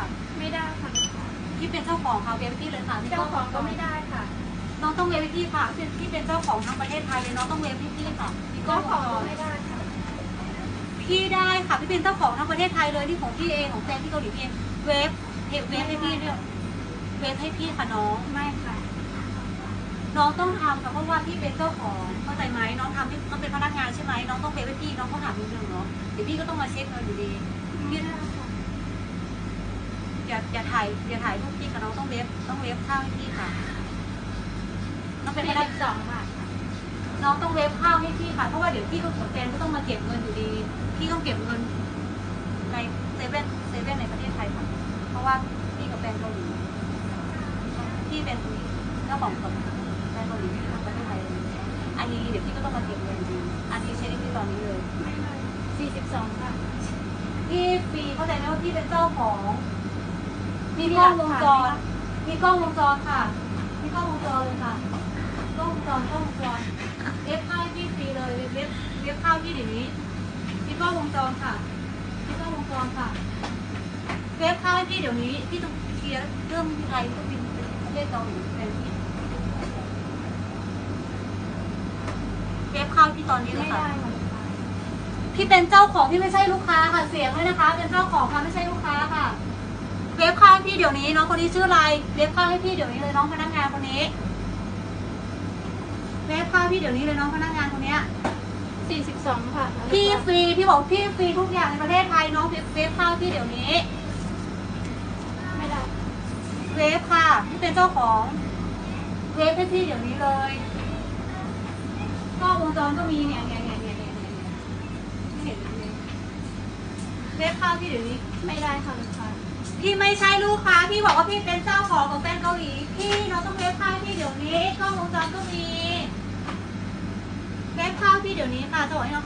ค่ะ ไม่ได้ค่ะพี่เป็นเจ้าของค่ะเวฟพี่เลยค่ะเจ้าของก็ไม่ได้ค่ะ น้องต้องเวฟให้พี่ค่ะพี่พี่เป็นเจ้าของทั้งประเทศไทยเลยน้องต้องเวฟให้พี่ค่ะพี่ก็เจ้าขขอองก็ไม่ได้ค่ะพี่ได้ค่ะพี่เป็นเจ้าของทั้งประเทศไทยเลยนี่ของพี่เองของแฟนที่เกาหลีพี่เองเวฟเวฟให้พี่เนี่ยเวฟให้พี่ค่ะน้องไม่ค่ะ น้องต้องทำค่ะเพราะว่าพี่เป็นเจ้าของเข้าใจไหมน้องทำให้น้องเป็นพนักงานใช่ไหมน้องต้องเวฟให้พี่น้องต้องถามนิดนึงเนาะเดี๋ยวพี่ก็ต้องมาเช็คเงินอยู่ดีไม่ได้ค่ะ อย่าอย่าถ่ายอย่าถ่ายรูปพี่ค่ะน้องต้องเวฟต้องเวฟข้าวให้พี่ค่ะ น้องเป็นพสี่นักสิบสองบาทค่ะน้องต้องเวฟข้าวให้พี่ค่ะ เพราะว่าเดี๋ยวพี่ก็กับแฟนก็ต้องมาเก็บเงินอยู่ดี พี่ต้องเก็บเงินในเซเว่นเซเว่นในประเทศไทยค่ะ เพราะว่าพี่กับแฟนเกาหลีพี่เป็นเจ้าของกับแฟนเกาหลีที่ทำประเทศไทยเลยอันนี้เดี๋ยวพี่ก็ต้องมาเก็บเงินดี อันนี้เช็คให้พี่ตอนนี้เลยไม่เลยสี่สิบสองค่ะ พี่ฟรีเข้าใจไหมว่าพี่เป็นเจ้าของ มีกล้องวงจร มีกล้องวงจรค่ะ มีกล้องวงจรเลยค่ะ กล้องวงจรกล้องวงจรเว็บข้าวให้พี่ฟรีเลยเว็บเว็บข้าวพี่เดี๋ยวนี้ มีกล้องวงจรค่ะ มีกล้องวงจรค่ะ เว็บข้าวให้พี่เดี๋ยวนี้ พี่ต้องเคลียร์เรื่องไทยต้องบินไปประเทศเกาหลีแทนพี่เว็บข้าวพี่ตอนนี้เลไม่ยได้ค่ะค่ะ พี่เป็นเจ้าของพี่ไม่ใช่ลูกค้าค่ะ เสียงเลยนะคะ เป็นเจ้าของค่ะไม่ใช่ลูกค้าค่ะ เว็บข้าวให้พี่เดี๋ยวนี้น้องคนนี้ชื่ออะไรเว็บข้าวให้พี่เดี๋ยวนี้เลยน้องพนักงานคนนี้เว็บข้าวพี่เดี๋ยวนี้เลยน้องพนักงานคนเนี้ยสี่สิบสองค่ะพี่ฟรีพี่บอกพี่ฟรีทุกอย่างในประเทศไทยน้องเว็บเว็บข้าวพี่เดี๋ยวนี้ไม่ได้เว็บค่ะพี่เป็นเจ้าของเว็บให้พี่เดี๋ยวนี้เลยกล้องวงจรก็มีเนี่ยเนี่ยเนี่ยเนี่ยเนี่ยเนี่ยไม่เห็นเลยเว็บข้าวพี่เดี๋ยวนี้ไม่ได้ค่ะลูกค้า พี่ไม่ใช่ลูกค้า พี่บอกว่าพี่เป็นเจ้าของของแฟนเกาหลี พี่น้องต้องเล็บข้าวพี่เดี๋ยวนี้กล้องวงจรก็มีเล็บข้าวพี่เดี๋ยวนี้ค่ะจะบอกให้น้อง